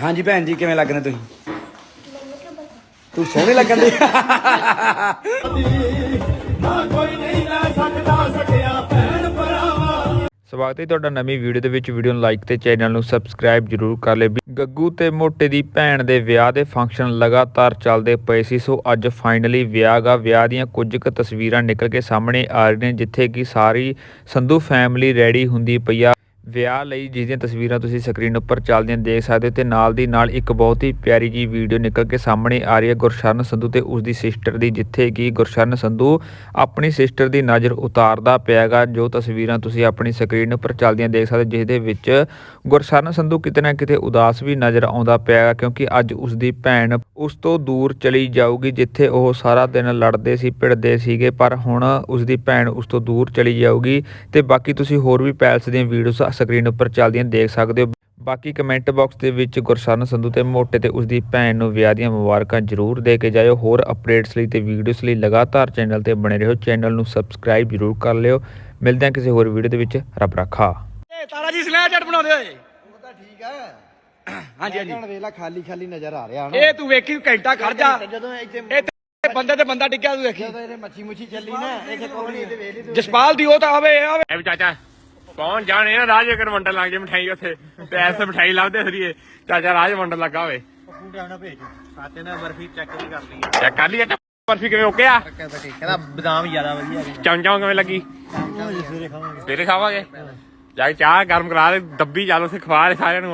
ਹਾਂਜੀ ਭੈਣ ਜੀ, ਕਿਵੇਂ ਲੱਗਣੇ ਤੁਸੀਂ? ਤੂੰ ਸੋਹਣੀ ਲੱਗਣ ਦੀ। ਸਵਾਗਤ ਹੈ ਤੁਹਾਡਾ ਨਵੀਂ ਵੀਡੀਓ ਦੇ ਵਿੱਚ। ਵੀਡੀਓ ਨੂੰ ਲਾਈਕ ਤੇ ਚੈਨਲ ਨੂੰ ਸਬਸਕ੍ਰਾਈਬ ਜਰੂਰ ਕਰ ਲਿਓ। ਗੱਗੂ ਤੇ ਮੋਟੇ ਦੀ ਭੈਣ ਦੇ ਵਿਆਹ ਦੇ ਫੰਕਸ਼ਨ ਲਗਾਤਾਰ ਚੱਲਦੇ ਪਏ ਸੀ, ਸੋ ਅੱਜ ਫਾਈਨਲੀ ਵਿਆਹ ਗਾ। ਵਿਆਹ ਦੀਆਂ ਕੁਝ ਕੁ ਤਸਵੀਰਾਂ ਨਿਕਲ ਕੇ ਸਾਹਮਣੇ ਆ ਰਹੀਆਂ ਨੇ, ਜਿੱਥੇ ਕਿ ਸਾਰੀ ਸੰਧੂ ਫੈਮਿਲੀ ਰੈਡੀ ਹੁੰਦੀ ਪਈ ਆ। ਵਿਆਹ ਲਈ ਜਿਸ ਦੀਆਂ ਤਸਵੀਰਾਂ ਤੁਸੀਂ ਸਕਰੀਨ ਉੱਪਰ ਚੱਲਦੀਆਂ ਦੇਖ ਸਕਦੇ ਹੋ ਤੇ ਨਾਲ ਦੀ ਨਾਲ ਇੱਕ ਬਹੁਤ ਹੀ ਪਿਆਰੀ ਜੀ ਵੀਡੀਓ ਨਿਕਲ ਕੇ ਸਾਹਮਣੇ ਆ ਰਹੀ ਹੈ ਗੁਰਸ਼ਰਨ ਸੰਧੂ ਤੇ ਉਸ ਦੀ ਸਿਸਟਰ ਦੀ ਜਿੱਥੇ ਕਿ ਗੁਰਸ਼ਰਨ ਸੰਧੂ ਆਪਣੀ ਸਿਸਟਰ ਦੀ ਨਜ਼ਰ ਉਤਾਰਦਾ ਪਿਆਗਾ ਜੋ ਤਸਵੀਰਾਂ ਤੁਸੀਂ ਆਪਣੀ ਸਕਰੀਨ ਉੱਪਰ ਚੱਲਦੀਆਂ ਦੇਖ ਸਕਦੇ ਹੋ, ਜਿਸ ਦੇ ਵਿੱਚ ਗੁਰਸ਼ਰਨ ਸੰਧੂ ਕਿਤੇ ਨਾ ਕਿਤੇ ਉਦਾਸ ਵੀ ਨਜ਼ਰ ਆਉਂਦਾ ਪਿਆਗਾ ਕਿਉਂਕਿ ਅੱਜ ਉਸ ਦੀ ਭੈਣ ਉਸ ਤੋਂ ਦੂਰ ਚਲੀ ਜਾਊਗੀ ਜਿੱਥੇ ਉਹ ਸਾਰਾ ਦਿਨ ਲੜਦੇ ਸੀ ਭਿੜਦੇ ਸੀਗੇ ਪਰ ਹੁਣ ਉਸ ਦੀ ਭੈਣ ਉਸ ਤੋਂ ਦੂਰ ਚਲੀ ਜਾਊਗੀ ਤੇ ਬਾਕੀ ਤੁਸੀਂ ਹੋਰ ਵੀ ਪੈਲਸ ਦੀਆਂ ਵੀਡੀਓਜ਼ ਸਕਰੀਨ ਉੱਪਰ ਚੱਲਦੀਆਂ ਦੇਖ ਸਕਦੇ ਹੋ। ਬਾਕੀ ਕਮੈਂਟ ਬਾਕਸ ਦੇ ਵਿੱਚ ਗੁਰਸ਼ਰਨ ਸੰਧੂ ਤੇ ਮੋਟੇ ਤੇ ਉਸ ਦੀ ਭੈਣ ਨੂੰ ਵਿਆਹ ਦੀਆਂ ਮੁਬਾਰਕਾਂ ਜ਼ਰੂਰ ਦੇ ਕੇ ਜਾਇਓ। ਹੋਰ ਅਪਡੇਟਸ ਲਈ ਤੇ ਵੀਡੀਓਜ਼ ਲਈ ਲਗਾਤਾਰ ਚੈਨਲ ਤੇ ਬਣੇ ਰਹੋ। ਚੈਨਲ ਨੂੰ ਸਬਸਕ੍ਰਾਈਬ ਜ਼ਰੂਰ ਕਰ ਲਿਓ। ਮਿਲਦੇ ਹਾਂ ਕਿਸੇ ਹੋਰ ਵੀਡੀਓ ਦੇ ਵਿੱਚ। ਰੱਬ ਰੱਖਾ। ਏ ਤਾਰਾ ਜੀ ਸਨੈਪਚੈਟ ਬਣਾਉਂਦੇ ਹੋਏ ਉਹ ਤਾਂ ਠੀਕ ਹੈ ਹਾਂਜੀ ਹਾਂਜੀ। ਹੁਣ ਵੇਲਾ ਖਾਲੀ ਖਾਲੀ ਨਜ਼ਰ ਆ ਰਿਹਾ ਇਹ ਤੂੰ ਵੇਖੀ ਘੰਟਾ ਖੜ ਜਾ। ਜਦੋਂ ਇੱਥੇ ਬੰਦੇ ਤੇ ਬੰਦਾ ਡਿੱਗਿਆ ਤੂੰ ਵੇਖੀ। ਜਦੋਂ ਇਹਨੇ ਮੱਛੀ ਮੁੱਛੀ ਚੱਲੀ ਨਾ ਇੱਥੇ ਕੋਈ ਨਹੀਂ ਜਸਪਾਲ ਦੀ ਉਹ ਤਾਂ ਆਵੇ ਆਵੇ। ਐ ਵੀ ਚਾਚਾ ਕੌਣ ਜਾਣੇ ਨਾ ਰਾਜ ਅਗਰ ਵੰਡਣ ਲੱਗ ਜੇ ਮਠਾਈ ਉੱਥੇ। ਤੇ ਐਸੇ ਮਠਾਈ ਲੱਭਦੇ ਫਿਰੀਏ। ਚਾਚਾ ਰਾਜ ਵੰਡਣ ਲੱਗਾ ਹੋਵੇ। ਪੂਰਾ ਨਾ ਭੇਜ ਸਾਤੇ ਨੇ ਬਰਫੀ ਚੈੱਕ ਵੀ ਕਰ ਲਈ ਚੈੱਕ ਕਰ ਲਈ ਬਰਫੀ ਕਿਵੇਂ ਓਕੇ ਆ? ਕਹਿੰਦਾ ਬਦਾਮ ਜ਼ਿਆਦਾ ਵਧੀਆ ਚੌਂ ਚੌਂ ਕਿਵੇਂ ਲੱਗੀ? ਸਵੇਰੇ ਖਾਵਾਂਗੇ। ਤੇਰੇ ਖਾਵਾਂਗੇ। ਜਾ ਕੇ ਚਾਹ ਗਰਮ ਕਰਾ ਦੇ ਦੱਬੀ ਚੱਲ ਉੱਥੇ ਖਵਾ ਦੇ ਸਾਰਿਆਂ ਨੂੰ